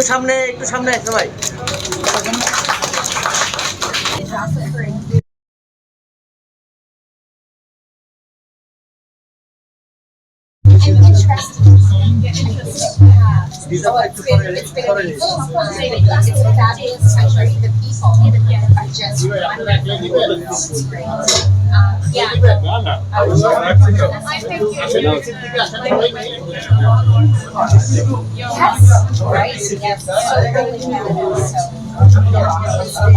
একটু সামনে একটু সামনে আসো ভাই interested. Yeah. These So are it's like been, it's been foreigners. amazing. It's a fabulous country. The people are just wonderful. It's great. Um, yeah. I was- Yes, right, yes. So they're going to Canada, so.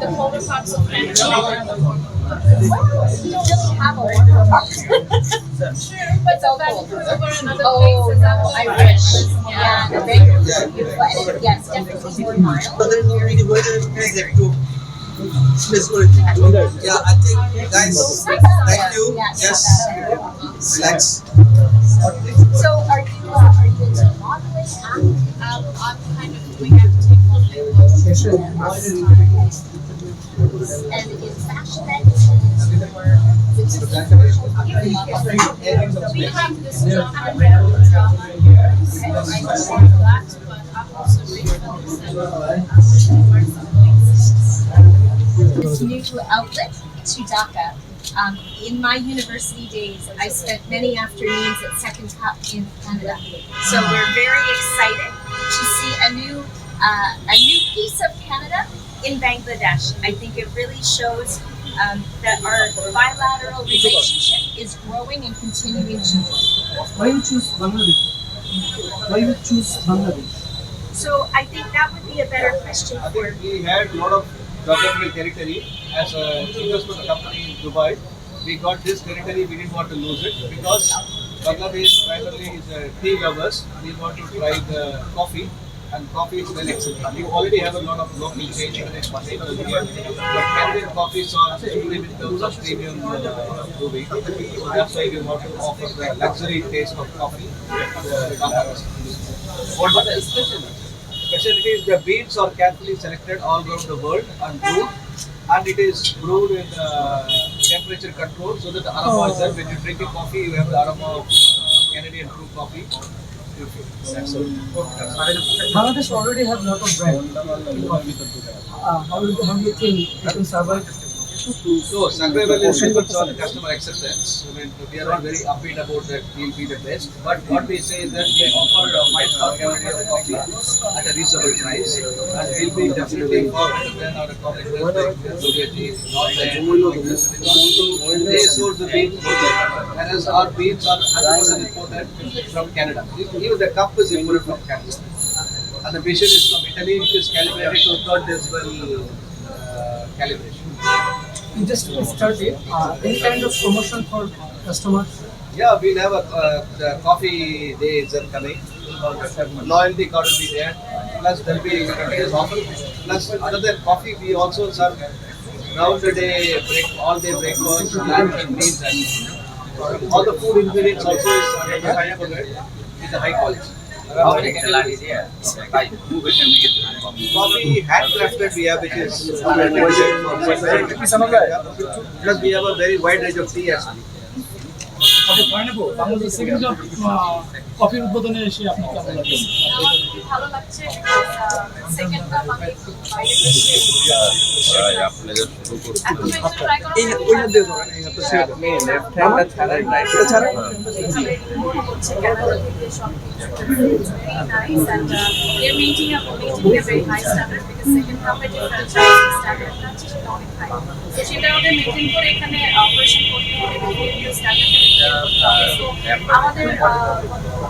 the polar parts of Canada. We don't really have a lot. But so other Oh, I wish. Yeah, yes, definitely more mild. Yeah, I think, guys, thank you. Just relax. So are you, are you into modeling, I'm kind of doing acting modeling. And in fashion magazines or just? We have this drama drama here, I do that, but I'm also. This new outlet to DACA. Um, in my university days, I spent many afternoons at Second Cup in Canada. So we're very excited to see a new, uh, a new piece of Canada in Bangladesh. I think it really shows um, that our bilateral relationship is growing and continuing to grow. Why you choose Bangladesh? Why you choose Bangladesh? So I think that would be a better question I for think we had a lot of geographical territory as a investment company in Dubai. We got this territory, we didn't want to lose it because Bangladesh primarily is a tea lovers. We want to try the coffee and coffee is very excellent. We already have a lot of local potatoes here. But Canadian coffees are supreme in terms of premium uh, brewing. So that's why we want to offer the luxury taste of coffee. Uh, What about the specialty? Specialty is the beans are carefully selected all around the world and brewed, and it is brewed in uh, temperature control so that the aroma is there. When you drink a coffee, you have the aroma of uh, Canadian brew coffee. Bangladesh already have lot of brand in coffee. Uh, how, do- how do you think it will survive? So, on customer acceptance. I mean, we are not very upbeat about that we'll be the best. But what we say is that we offer a five star quality of coffee at a reasonable price. We'll be definitely they source the whereas our beans are 100% imported from Canada. Even the cup is imported from Canada. And the machine is from Italy, which is calibrated to third decibel uh, calibration. Just started. Uh, any kind of promotion for customers? Yeah, we'll have a uh, coffee days are coming. Loyalty card will be there. Plus there'll be continuous offer. Plus other than coffee, we also serve round the day break all day breakfast, lunch and meals and all the food ingredients also is under the high quality with the high quality. Coffee handcrafted we have which is plus we have a very wide range of tea as well. কফির উদ্বোধনে এসে আপনি ভালো লাগছে সেটা আমাদের maintain করে এখানে অপারেশন করতে হবে আমাদের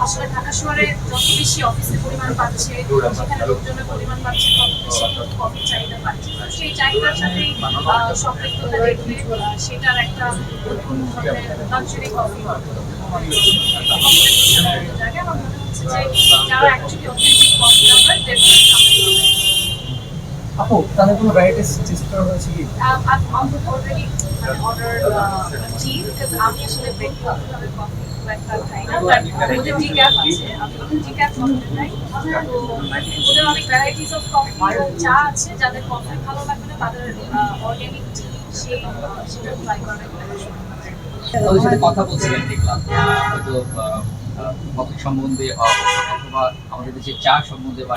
আসলে ঢাকা শহরে যত বেশি অফিসের পরিমাণ বাড়ছে সেখানে লোকজনের পরিমাণ বাড়ছে তত বেশি কফির চাহিদা বাড়ছে। সেই চাহিদার সাথে সম্পৃক্ততা রেখে সেটার একটা নতুন লাক্সারি কফি জায়গা আমার মনে হচ্ছে যে, যারা অ্যাকচুয়ালি অথেন্টিক কফি লাভার আপু তাহলে কোনো রাইটের করা হয়েছে কি? যাদের ভালো তাদের সেটা কথা বলছিলেন দেখলাম। কফি সম্বন্ধে অথবা আমাদের যে চা সম্বন্ধে বা